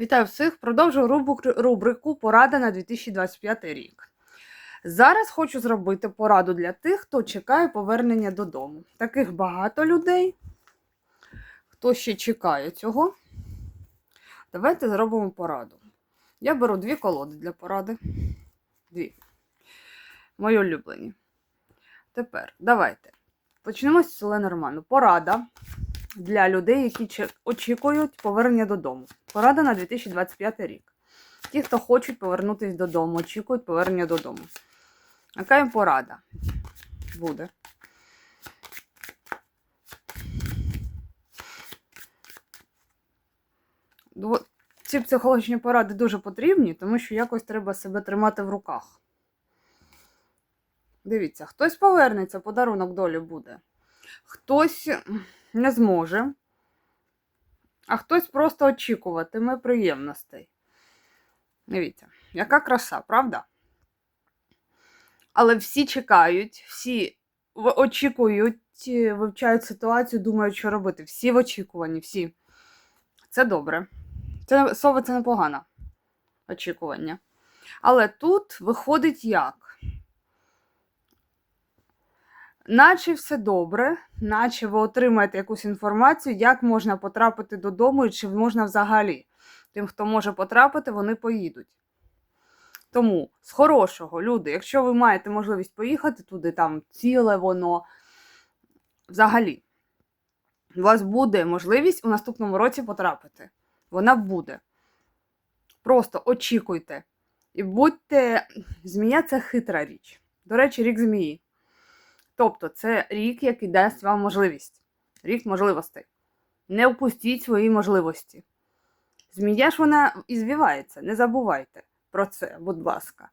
Вітаю всіх! Продовжую рубрику Порада на 2025 рік. Зараз хочу зробити пораду для тих, хто чекає повернення додому. Таких багато людей, хто ще чекає цього. Давайте зробимо пораду. Я беру дві колоди для поради. Дві. Мої улюблені. Тепер давайте. Почнемо з цього нормально. Порада для людей, які очікують повернення додому. Порада на 2025 рік. Ті, хто хочуть повернутися додому, очікують повернення додому. Яка їм порада буде? Ці психологічні поради дуже потрібні, тому що якось треба себе тримати в руках. Дивіться, хтось повернеться, подарунок долі буде. Хтось не зможе, а хтось просто очікуватиме приємностей. Дивіться, яка краса, правда? Але всі чекають, всі очікують, е, вивчають ситуацію, думають, що робити. Всі в очікуванні, всі. Це добре. Це слово це непогано. Очікування. Але тут виходить як? Наче все добре, наче ви отримаєте якусь інформацію, як можна потрапити додому і чи можна взагалі. Тим, хто може потрапити, вони поїдуть. Тому з хорошого, люди, якщо ви маєте можливість поїхати туди, там ціле воно взагалі, у вас буде можливість у наступному році потрапити. Вона буде. Просто очікуйте. І будьте. Змія це хитра річ. До речі, рік змії. Тобто, це рік, який дасть вам можливість. Рік можливостей. Не впустіть свої можливості. Змія ж вона і звівається, не забувайте про це, будь ласка.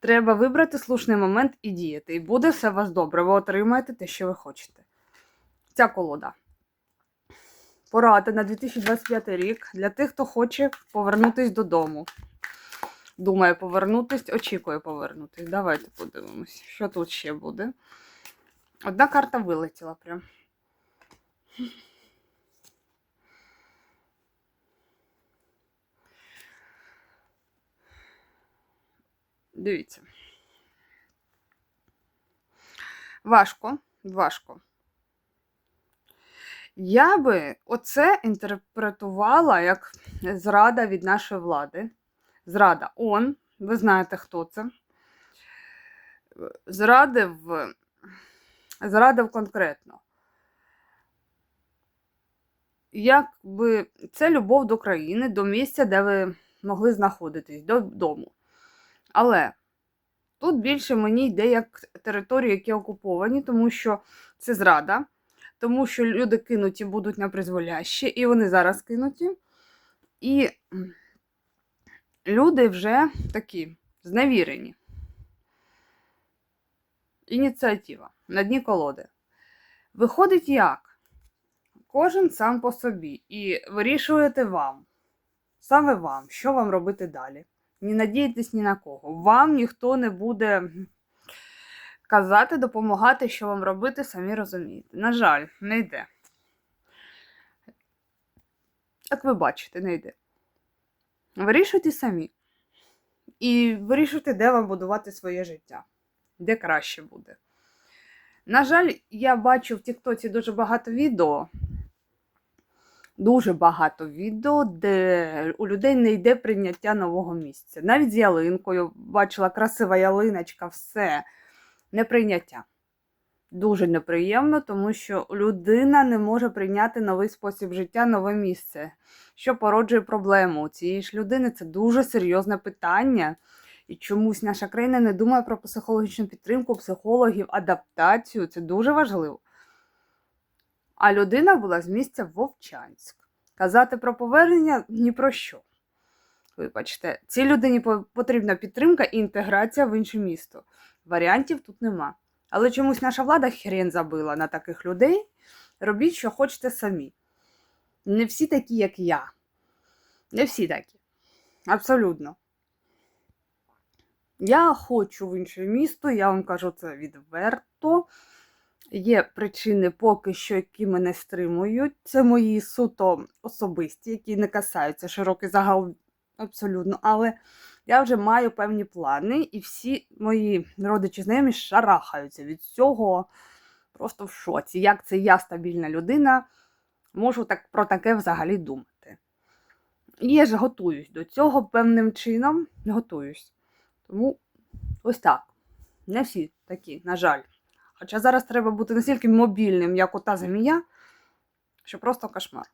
Треба вибрати слушний момент і діяти. І буде все у вас добре. Ви отримаєте те, що ви хочете. Ця колода. Порада на 2025 рік для тих, хто хоче повернутися додому. Думає повернутись, очікує повернутись. Давайте подивимось, що тут ще буде. Одна карта вилетіла прям. Дивіться. Важко, важко. Я би оце інтерпретувала як зрада від нашої влади. Зрада он, ви знаєте, хто це. Зрадив, зрадив конкретно. Якби це любов до країни, до місця, де ви могли знаходитись, додому. Але тут більше мені йде як території, які окуповані, тому що це зрада, тому що люди кинуті будуть на призволяще, і вони зараз кинуті. І люди вже такі зневірені. Ініціатива на дні колоди. Виходить як? Кожен сам по собі. І вирішуєте вам, саме вам, що вам робити далі. Не надійтесь ні на кого. Вам ніхто не буде казати, допомагати, що вам робити, самі розумієте. На жаль, не йде. Як ви бачите, не йде. Вирішуйте самі. І вирішуйте, де вам будувати своє життя, де краще буде. На жаль, я бачу в Тіктоці дуже багато відео. Дуже багато відео, де у людей не йде прийняття нового місця. Навіть з ялинкою бачила красива ялиночка, все неприйняття. Дуже неприємно, тому що людина не може прийняти новий спосіб життя, нове місце, що породжує проблему. У цієї ж людини це дуже серйозне питання. І чомусь наша країна не думає про психологічну підтримку, психологів, адаптацію. Це дуже важливо. А людина була з місця Вовчанськ. Казати про повернення ні про що. Вибачте, цій людині потрібна підтримка і інтеграція в інше місто. Варіантів тут нема. Але чомусь наша влада хрен забила на таких людей. Робіть, що хочете самі. Не всі такі, як я. Не всі такі. Абсолютно. Я хочу в інше місто, я вам кажу це відверто. Є причини поки що, які мене стримують. Це мої суто особисті, які не касаються широкий загал абсолютно. Але я вже маю певні плани, і всі мої родичі знайомі шарахаються від цього. Просто в шоці. Як це я стабільна людина, можу так про таке взагалі думати. І я ж готуюсь до цього певним чином. Готуюсь. Тому ось так. Не всі такі, на жаль. Хоча зараз треба бути настільки мобільним, як ота змія, що просто кошмар.